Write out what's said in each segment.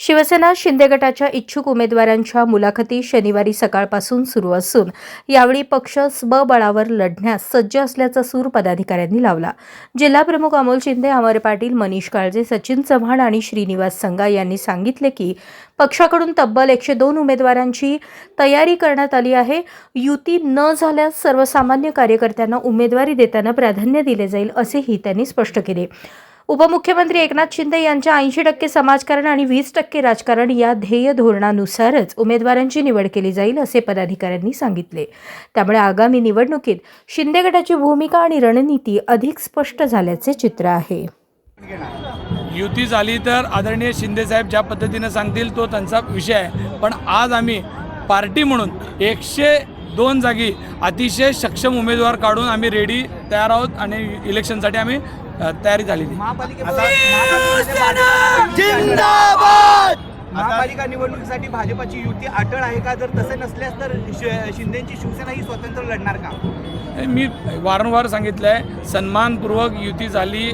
शिवसेना शिंदे गटाच्या इच्छुक उमेदवारांच्या मुलाखती शनिवारी सकाळपासून सुरू असून यावेळी पक्ष स्वबळावर लढण्यास सज्ज असल्याचा सूर पदाधिकाऱ्यांनी लावला. जिल्हाप्रमुख अमोल शिंदे अमर पाटील मनीष काळजे सचिन चव्हाण आणि श्रीनिवास संगा यांनी सांगितले की पक्षाकडून तब्बल एकशे दोन उमेदवारांची तयारी करण्यात आली आहे. युती न झाल्यास सर्वसामान्य कार्यकर्त्यांना उमेदवारी देताना प्राधान्य दिले जाईल असेही त्यांनी स्पष्ट केले. उपमुख्यमंत्री एकनाथ शिंदे यांच्या ऐंशी टक्के समाजकारण आणि वीस टक्के राजकारण या ध्येय धोरणानुसारच उमेदवारांची निवड केली जाईल असे पदाधिकाऱ्यांनी सांगितले. त्यामुळे आगामी निवडणुकीत शिंदे गटाची भूमिका आणि रणनीती अधिक स्पष्ट झाल्याचे चित्र आहे. युती झाली तर आदरणीय शिंदेसाहेब ज्या पद्धतीनं सांगतील तो त्यांचा विषय आहे. पण आज आम्ही पार्टी म्हणून एकशे दोन जागी अतिशय सक्षम उमेदवार काढून आम्ही रेडी तयार आहोत आणि इलेक्शनसाठी आम्ही तयारी झालेली. महापालिका निवडणुकीसाठी भाजपाची युती अटळ आहे का? जर तसे नसल्यास तर शि- शिंदेची शिवसेना ही स्वतंत्र लढणार का? मी वारंवार सांगितलं आहे सन्मानपूर्वक युती झाली.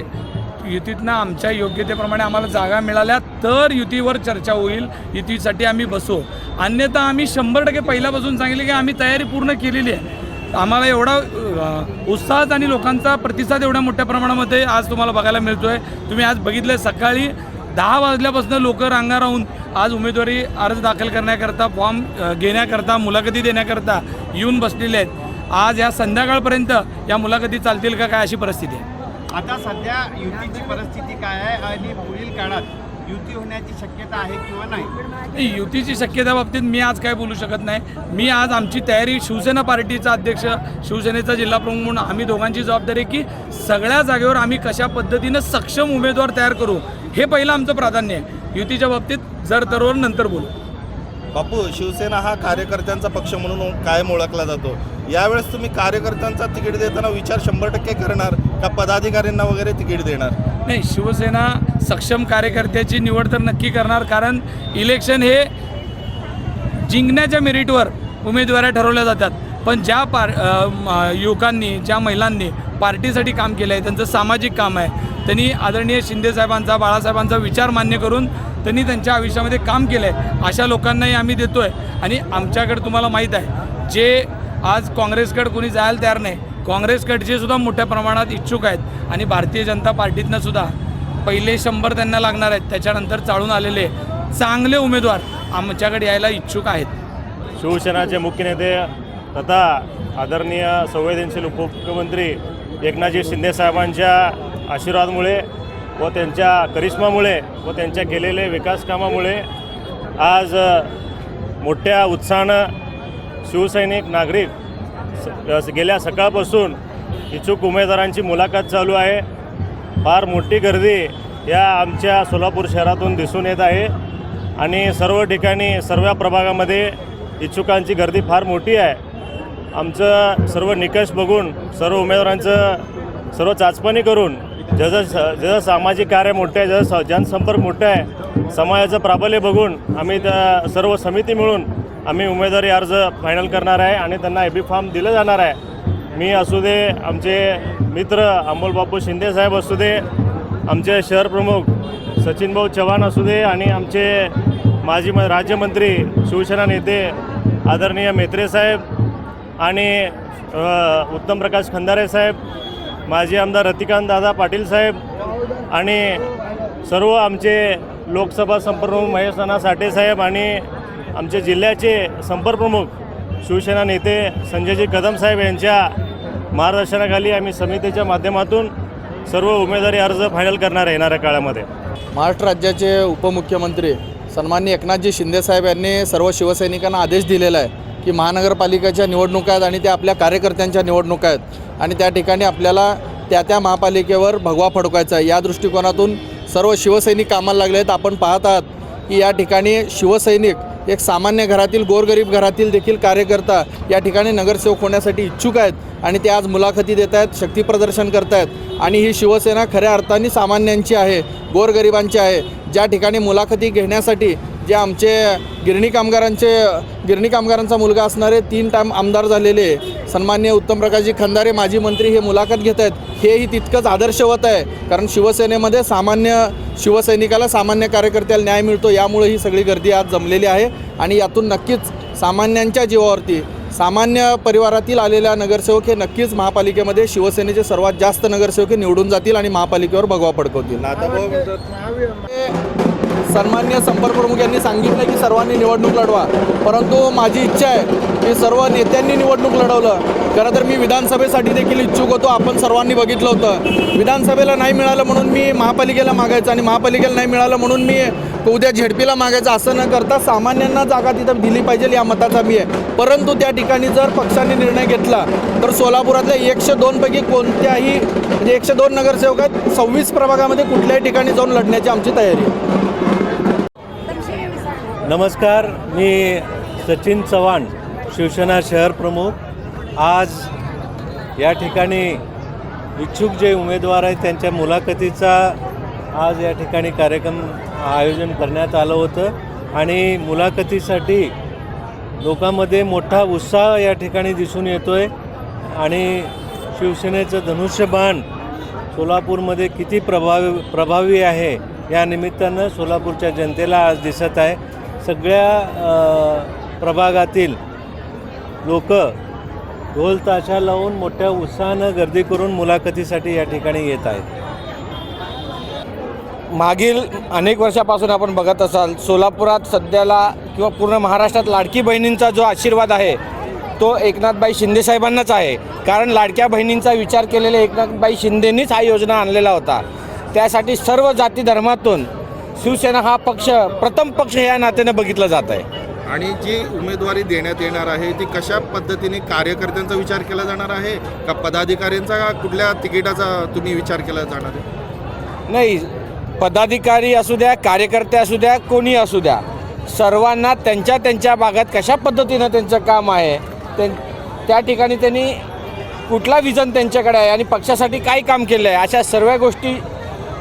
युतीतनं आमच्या योग्यतेप्रमाणे आम्हाला जागा मिळाल्या तर युतीवर चर्चा होईल. युतीसाठी आम्ही बसू. अन्यथा आम्ही शंभर टक्के पहिल्यापासून सांगितले की आम्ही तयारी पूर्ण केलेली आहे. आम्हाला एवढा उत्साहात आणि लोकांचा प्रतिसाद एवढ्या मोठ्या प्रमाणामध्ये आज तुम्हाला बघायला मिळतो आहे तुम्ही आज बघितलं सकाळी दहा वाजल्यापासून लोक रांगा राहून आज उमेदवारी अर्ज दाखल करण्याकरता फॉर्म घेण्याकरता मुलाखती देण्याकरता येऊन बसलेले आहेत. आज या संध्याकाळपर्यंत या मुलाखती चालतील का काय अशी परिस्थिती आहे? आता सध्या युतीची परिस्थिती काय आहे आणि पुढील काळात युती होण्याची शक्यता आहे किंवा नाही? युतीची शक्यता बाबतीत मी आज काय बोलू शकत नाही. मी आज आमची तयारी शिवसेना पार्टीचा अध्यक्ष शिवसेनेचा जिल्हा प्रमुख म्हणून आम्ही दोघांची जबाबदारी आहे की सगळ्या जागेवर आम्ही कशा पद्धतीनं सक्षम उमेदवार तयार करू हे पहिलं आमचं प्राधान्य आहे. युतीच्या बाबतीत जर तरवर नंतर बोलू. बापू शिवसेना हा कार्यकर्त्यांचा पक्ष म्हणून कायम ओळखला जातो? यावेळेस तुम्ही कार्यकर्त्यांचा तिकीट देताना विचार शंभर टक्के करणार. का पदाधिकाऱ्यांना वगैरे तिकीट देणार? नाही शिवसेना सक्षम कार्यकर्त्याची निवड तर नक्की करणार कारण इलेक्शन हे जिंकण्याच्या मेरिटवर उमेदवाऱ्या ठरवल्या जातात. पण ज्या पार युवकांनी ज्या महिलांनी पार्टीसाठी काम केलं आहे त्यांचं सामाजिक काम आहे त्यांनी आदरणीय शिंदेसाहेबांचा बाळासाहेबांचा विचार मान्य करून त्यांनी त्यांच्या आयुष्यामध्ये काम केलं आहे अशा लोकांनाही आम्ही देतो आहे आणि आमच्याकडे तुम्हाला माहीत आहे जे आज काँग्रेसकडे कोणी जायला तयार नाही काँग्रेसकडचे सुद्धा मोठ्या प्रमाणात इच्छुक आहेत आणि भारतीय जनता पार्टीतनं सुद्धा पहिले शंभर त्यांना लागणार आहेत. त्याच्यानंतर चाळून आलेले चांगले उमेदवार आमच्याकडे यायला इच्छुक आहेत. शिवसेनाचे मुख्य नेते तथा आदरणीय संवेदनशील उपमुख्यमंत्री एकनाथजी शिंदेसाहेबांच्या आशीर्वादामुळे व त्यांच्या करिश्मामुळे व त्यांच्या केलेले विकास कामामुळे आज मोठ्या उत्साहानं शिवसैनिक नागरिक गेल्या सकाळपासून इच्छुक उमेदवारांची मुलाखत चालू आहे. फार मोठी गर्दी या आमच्या सोलापूर शहरातून दिसून येत आहे. आणि सर्व ठिकाणी सर्व प्रभागामध्ये इच्छुकांची गर्दी फार मोठी आहे. आमचं सर्व निकष बघून सर्व उमेदवारांचं सर्व चाचपणी करून जसं जसं सामाजिक कार्य मोठं आहे जसं जनसंपर्क मोठं आहे समाजाचं प्राबल्य बघून आम्ही त्या सर्व समिती मिळून आम्ही उमेदवारी अर्ज फायनल करणार आहे आणि त्यांना ए बी फॉर्म दिलं जाणार आहे. मी असू दे आमचे मित्र अमोल बापू शिंदे साहेब असू दे आमचे शहर प्रमुख सचिनभाऊ चव्हाण असू दे आणि आमचे माजी म राज्यमंत्री शिवसेना नेते आदरणीय मेत्रे साहेब आणि उत्तम प्रकाश खंदारे साहेब माजी आमदार रतिकांत दादा पाटील साहेब आणि सर्व आमचे लोकसभा संपर्क महेश नाना साठे साहेब आणि आमच्या जिल्ह्याचे संपर्कप्रमुख शिवसेना नेते संजयजी कदम साहेब यांच्या मार्गदर्शनाखाली आम्ही समितीच्या माध्यमातून सर्व उमेदवारी अर्ज फायनल करणार येणाऱ्या काळामध्ये. महाराष्ट्र राज्याचे उपमुख्यमंत्री सन्माननीय एकनाथजी शिंदेसाहेब यांनी सर्व शिवसैनिकांना आदेश दिलेला आहे की महानगरपालिकेच्या निवडणुका आहेत आणि त्या आपल्या कार्यकर्त्यांच्या निवडणुका आहेत. आणि त्या ठिकाणी आपल्याला त्या त्या महापालिकेवर भगवा फडकायचा आहे. या दृष्टिकोनातून सर्व शिवसैनिक कामाला लागले आहेत. आपण पाहत आहात की या ठिकाणी शिवसैनिक एक सामान्य घरातील गोरगरीब घरातील देखील कार्यकर्ता या ठिकाणी नगरसेवक होण्यासाठी इच्छुक आहेत आणि ते आज मुलाखती देत आहेत शक्तीप्रदर्शन करत आहेत. आणि ही शिवसेना खऱ्या अर्थाने सामान्यांची आहे गोरगरिबांची आहे. ज्या ठिकाणी मुलाखती घेण्यासाठी जे आमचे गिरणी कामगारांचे गिरणी कामगारांचा मुलगा असणारे तीन टाईम आमदार झालेले सन्मान्य उत्तम प्रकाशजी खंदारे माजी मंत्री हे मुलाखत घेत आहेत. हेही तितकंच आदर्शवत आहे. कारण शिवसेनेमध्ये सामान्य शिवसैनिकाला सामान्य कार्यकर्त्याला न्याय मिळतो यामुळे ही सगळी गर्दी आज जमलेली आहे. आणि यातून नक्कीच सामान्यांच्या जीवावरती सामान्य परिवारातील आलेल्या नगरसेवक हे नक्कीच महापालिकेमध्ये शिवसेनेचे सर्वात जास्त नगरसेवक हे निवडून जातील आणि महापालिकेवर भगवा पडकवतील सन्मान्य संपर्कप्रमुख यांनी सांगितलं की सर्वांनी निवडणूक लढवा. परंतु माझी इच्छा आहे की सर्व नेत्यांनी निवडणूक लढवलं. खरं तर मी विधानसभेसाठी देखील इच्छुक होतो. आपण सर्वांनी बघितलं होतं. विधानसभेला नाही मिळालं म्हणून मी महापालिकेला मागायचं आणि महापालिकेला नाही मिळालं म्हणून मी उद्या झेडपीला मागायचं असं न करता सामान्यांना जागा तिथं दिली पाहिजे या मताचा मी आहे. परंतु त्या ठिकाणी जर पक्षाने निर्णय घेतला तर सोलापुरातल्या एकशे दोनपैकी कोणत्याही म्हणजे एकशे दोन नगरसेवकात सव्वीस प्रभागामध्ये कुठल्याही ठिकाणी जाऊन लढण्याची आमची तयारी आहे. नमस्कार मी सचिन चव्हाण शिवसेना शहर प्रमुख. आज या ठिकाणी इच्छुक जे उमेदवार आहेत त्यांच्या मुलाखतीचा आज या ठिकाणी कार्यक्रम आयोजन करण्यात आलं होतं. आणि मुलाखतीसाठी लोकांमध्ये मोठा उत्साह या ठिकाणी दिसून येतो आहे आणि शिवसेनेचं धनुष्यबाण सोलापूरमध्ये किती प्रभावी प्रभावी आहे या निमित्तानं सोलापूरच्या जनतेला आज दिसत आहे. सगळ्या प्रभागातील लोक ढोल ताशा लावून मोठ्या उत्साहानं गर्दी करून मुलाखतीसाठी या ठिकाणी येत आहेत. मागील अनेक वर्षापासून आपण बघत असाल सोलापुरात सध्याला किंवा पूर्ण महाराष्ट्रात लाडकी बहिणींचा जो आशीर्वाद आहे तो एकनाथबाई शिंदेसाहेबांनाच आहे. कारण लाडक्या बहिणींचा विचार केलेले एकनाथबाई शिंदेंनीच हा योजना आणलेला होता. त्यासाठी सर्व जाती धर्मातून शिवसेना हा पक्ष प्रथम पक्ष या नात्याने बघितला जात आहे. आणि जी उमेदवारी देण्यात येणार आहे ती कशा पद्धतीने कार्यकर्त्यांचा विचार केला जाणार आहे? का पदाधिकाऱ्यांचा का कुठल्या तिकिटाचा तुम्ही विचार केला जाणार आहे? नाही पदाधिकारी असू द्या कार्यकर्ते असू द्या कोणी असू द्या सर्वांना त्यांच्या त्यांच्या भागात कशा पद्धतीनं त्यांचं काम आहे ते त्या ठिकाणी त्यांनी कुठला विजन त्यांच्याकडे आहे आणि पक्षासाठी काय काम केलं आहे अशा सर्व गोष्टी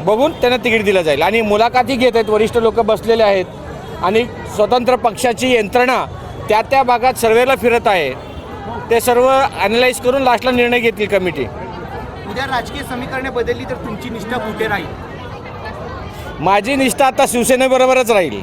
बघून त्यांना तिकीट दिलं जाईल. आणि मुलाखती घेत आहेत वरिष्ठ लोक बसलेले आहेत. आणि स्वतंत्र पक्षाची यंत्रणा त्या त्या भागात सर्वेला फिरत आहे. ते सर्व ॲनलाईज करून लास्टला निर्णय घेतील कमिटी उद्या राजकीय समीकरणे बदलली तर तुमची निष्ठा कुठे राहील? माझी निष्ठा आता शिवसेनेबरोबरच राहील.